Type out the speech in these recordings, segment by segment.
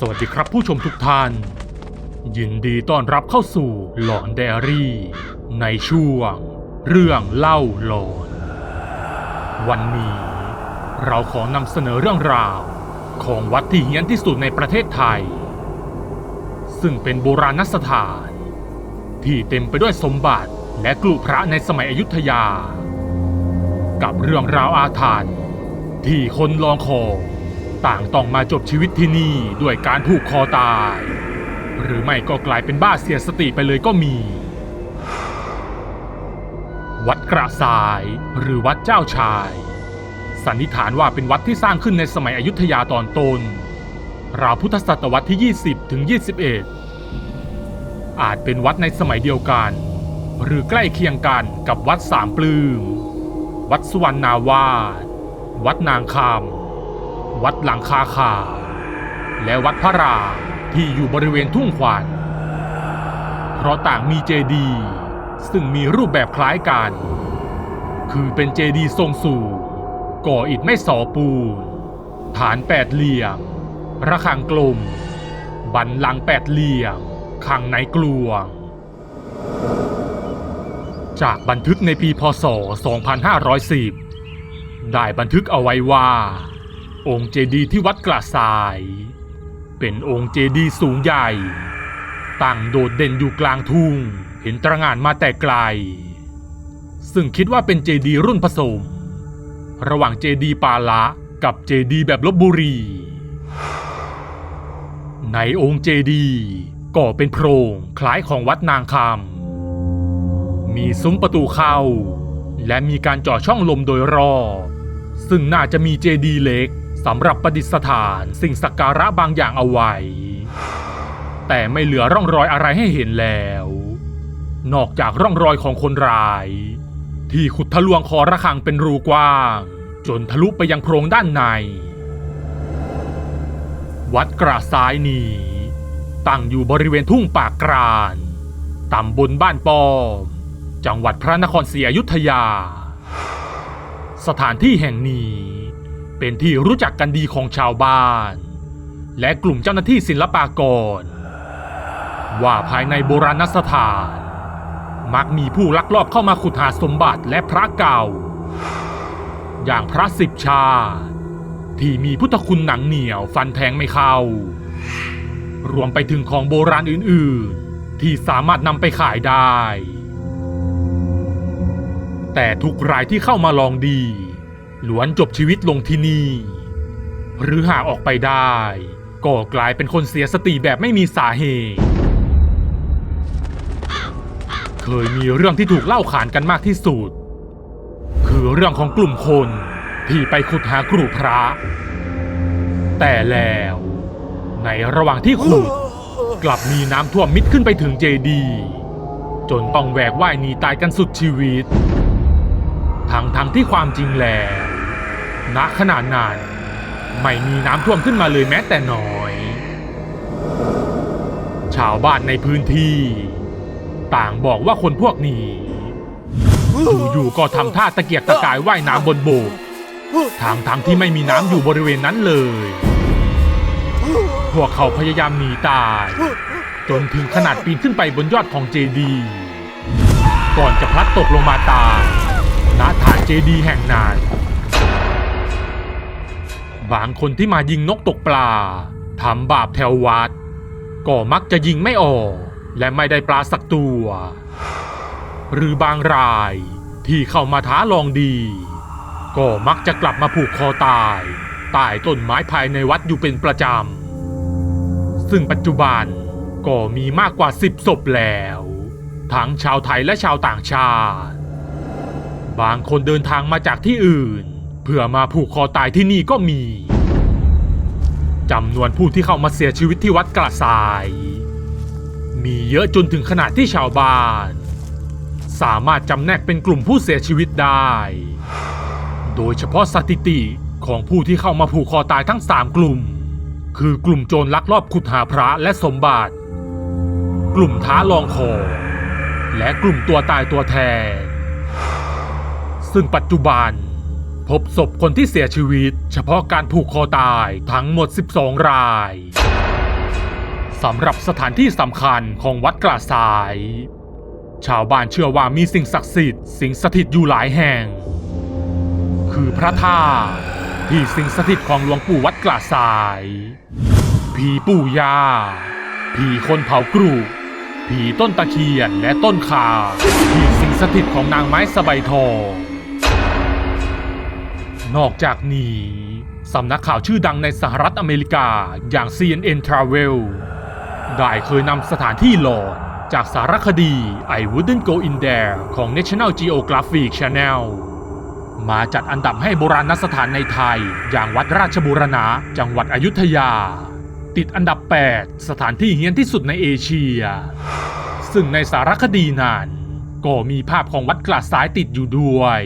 สวัสดีครับผู้ชมทุกท่าน ยินดีต้อนรับเข้าสู่หลอนไดอารี่ ในช่วง เรื่องเล่าหลอน วันนี้ เราขอนำเสนอเรื่องราว ของวัดที่เฮี้ยนที่สุดในประเทศไทย ซึ่งเป็นโบราณสถาน ที่เต็มไปด้วยสมบัติและกลุพระในสมัยอยุธยา กับเรื่องราวอาถรรพ์ที่คนลองคอ ต่างต้องมาจบชีวิตที่นี่ด้วยการผูกคอตาย หรือไม่ก็กลายเป็นบ้าเสียสติไปเลยก็มี วัดกระสายหรือวัดเจ้าชาย สันนิษฐานว่าเป็นวัดที่สร้างขึ้นในสมัยอยุธยาตอนต้นราวพุทธศตวรรษที่ 20 ถึง 21 อาจเป็นวัดในสมัยเดียวกัน หรือใกล้เคียงกันกับวัดสามปลื้มวัดสุวรรณาวาสวัดนางคำ วัดหลังคาขาวและวัดพระรามที่อยู่บริเวณทุ่งขวาน เพราะต่างมีเจดีย์ซึ่งมีรูปแบบคล้ายกัน คือเป็นเจดีย์ทรงสูงก่ออิฐไม่สอปูนฐานแปดเหลี่ยม ระฆังกลม บันลังแปดเหลี่ยมขังในกลวง จากบันทึกในปีพศ 2510 ได้บันทึกเอาไว้ว่า องค์เจดีย์ที่วัดกระสาย เป็นองค์เจดีย์สูงใหญ่ ตั้งโดดเด่นอยู่กลางทุ่ง เห็นตระหง่านมาแต่ไกล ซึ่งคิดว่าเป็นเจดีย์รุ่นผสม ระหว่างเจดีย์ปาละกับเจดีย์แบบลบบุรี ในองค์เจดีย์ก็เป็นโพรงคล้ายของวัดนางคำ มีซุ้มประตูเข้า และมีการเจาะช่องลมโดยรอบซึ่งน่าจะมีเจดีย์เล็ก สำหรับประดิษฐานสิ่งสักการะบางอย่างเอาไว้ แต่ไม่เหลือร่องรอยอะไรให้เห็นแล้ว นอกจากร่องรอยของคนร้าย ที่ขุดทะลวงคอระฆังเป็นรูกว้าง จนทะลุไปยังโพรงด้านใน วัดกระซ้ายนี้ตั้งอยู่บริเวณทุ่งปากกรานตำบลบ้านปอม จังหวัดพระนครศรีอยุธยา สถานที่แห่งนี้ เป็นที่รู้จักกันดีของชาวบ้าน และกลุ่มเจ้าหน้าที่ศิลปากร ว่าภายในโบราณสถาน มักมีผู้ลักลอบเข้ามาขุดหาสมบัติและพระเก่า อย่างพระสิบชาติที่มีพุทธคุณหนังเหนียวฟันแทงไม่เข้า รวมไปถึงของโบราณอื่นๆ ที่สามารถนำไปขายได้ แต่ทุกรายที่เข้ามาลองดี ล้วนจบชีวิตลงที่นี่ หรือหากออกไปได้ ก็กลายเป็นคนเสียสติแบบไม่มีสาเหตุ เคยมีเรื่องที่ถูกเล่าขานกันมากที่สุด คือเรื่องของกลุ่มคนที่ไปขุดหากรุพระ แต่แล้ว ในระหว่างที่ขุด กลับมีน้ำท่วมมิดขึ้นไปถึงเจดี จนต้องแหวกว่ายหนีตายกันสุดชีวิต ทั้งทั้งที่ความจริงแล้ว ณขณะนั้นไม่มีน้ำท่วมขึ้นมาเลยแม้แต่น้อย ชาวบ้านในพื้นที่ ต่างบอกว่าคนพวกนี้อยู่ๆก็ทำท่าตะเกียกตะกายว่ายน้ำบนโบกทางทางที่ไม่มีน้ำอยู่บริเวณนั้นเลย พวกเขาพยายามหนีตาย จนถึงขนาดปีนขึ้นไปบนยอดของเจดี ก่อนจะพลัดตกลงมาตายณฐานเจดีแห่งนั้น บางคนที่มายิงนกตกปลาทำบาปแถววัด ก็มักจะยิงไม่ออก และไม่ได้ปลาสักตัว หรือบางรายที่เข้ามาท้าลองดี ก็มักจะกลับมาผูกคอตายใต้ต้นไม้ภายในวัดอยู่เป็นประจำ ซึ่งปัจจุบันก็มีมากกว่าสิบศพแล้ว ทั้งชาวไทยและชาวต่างชาติ บางคนเดินทางมาจากที่อื่น เพื่อมาผูกคอตายที่นี่ก็มีจำนวนผู้ที่เข้ามาเสียชีวิตที่วัดกระสาย มีเยอะจนถึงขนาดที่ชาวบ้าน สามารถจำแนกเป็นกลุ่มผู้เสียชีวิตได้ โดยเฉพาะสถิติของผู้ที่เข้ามาผูกคอตายทั้ง3กลุ่ม คือกลุ่มโจรลักลอบขุดหาพระและสมบัติ กลุ่มท้าลองขอและกลุ่มตัวตายตัวแทน ซึ่งปัจจุบัน พบศพคนที่เสียชีวิต เฉพาะการผูกคอตายทั้งหมด 12 รายสำหรับสถานที่สำคัญของวัดกระสาย ชาวบ้านเชื่อว่ามีสิ่งศักดิ์สิทธิ์สิงสถิตอยู่หลายแห่ง คือพระธาตุที่สิงสถิตของหลวงปู่วัดกระสาย ผีปู่ย่า ผีคนเผากรูผีต้นตะเคียนและต้นขาผีสิงสถิตของนางไม้สะใบายทอง นอกจากนี้สำนักข่าวชื่อดังในสหรัฐอเมริกาอย่าง CNN Travel ได้เคยนำสถานที่หลอนจากสารคดี I Wouldn't Go In There ของ National Geographic Channel มาจัดอันดับให้โบราณสถานในไทย อย่างวัดราชบูรณะจังหวัดอยุธยา ติดอันดับ 8 สถานที่เฮี้ยนที่สุดในเอเชีย ซึ่งในสารคดีนั้นก็มีภาพของวัดกลาดซ้ายติดอยู่ด้วย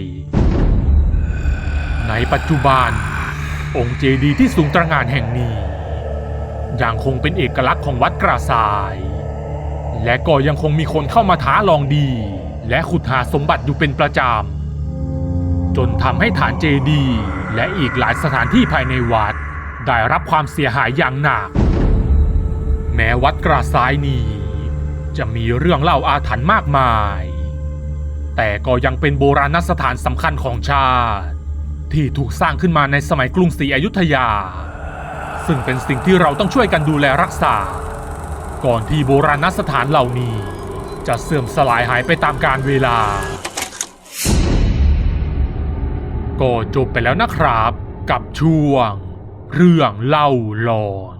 ในปัจจุบัน องค์เจดีย์ที่สูงตระหง่านแห่งนี้ ยังคงเป็นเอกลักษณ์ของวัดกระสาย และก็ยังคงมีคนเข้ามาท้าลองดี และขุดหาสมบัติอยู่เป็นประจำ จนทำให้ฐานเจดีย์และอีกหลายสถานที่ภายในวัด ได้รับความเสียหายอย่างหนัก แม้วัดกระสายนี้ จะมีเรื่องเล่าอาถรรพ์มากมายแต่ก็ยังเป็นโบราณสถานสำคัญของชาติ ที่ถูกสร้างขึ้นมาในสมัยกรุงศรีอยุธยา ซึ่งเป็นสิ่งที่เราต้องช่วยกันดูแลรักษา ก่อนที่โบราณสถานเหล่านี้ จะเสื่อมสลายหายไปตามกาลเวลา ก็จบไปแล้วนะครับ กับช่วง เรื่องเล่าหลอน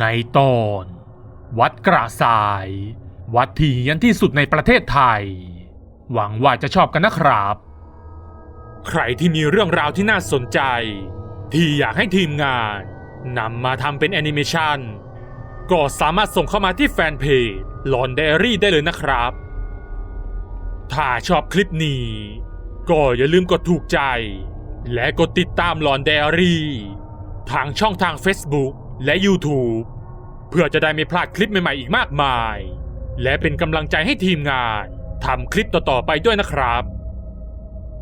ในตอน วัดกระสาย วัดที่เฮียนที่สุดในประเทศไทย หวังว่าจะชอบกันนะครับ ใครที่มีเรื่องราวที่น่าสนใจ ที่อยากให้ทีมงานนำมาทำเป็นแอนิเมชันก็สามารถส่งเข้ามาที่แฟนเพจหลอนไดอารี่ได้เลยนะครับ ถ้าชอบคลิปนี้ ก็อย่าลืมกดถูกใจ และกดติดตามหลอนไดอารี่ทางช่องทาง Facebook และ YouTube เพื่อจะได้ไม่พลาดคลิปใหม่ๆอีกมากมาย และเป็นกำลังใจให้ทีมงานทำคลิปต่อๆไปด้วยนะครับ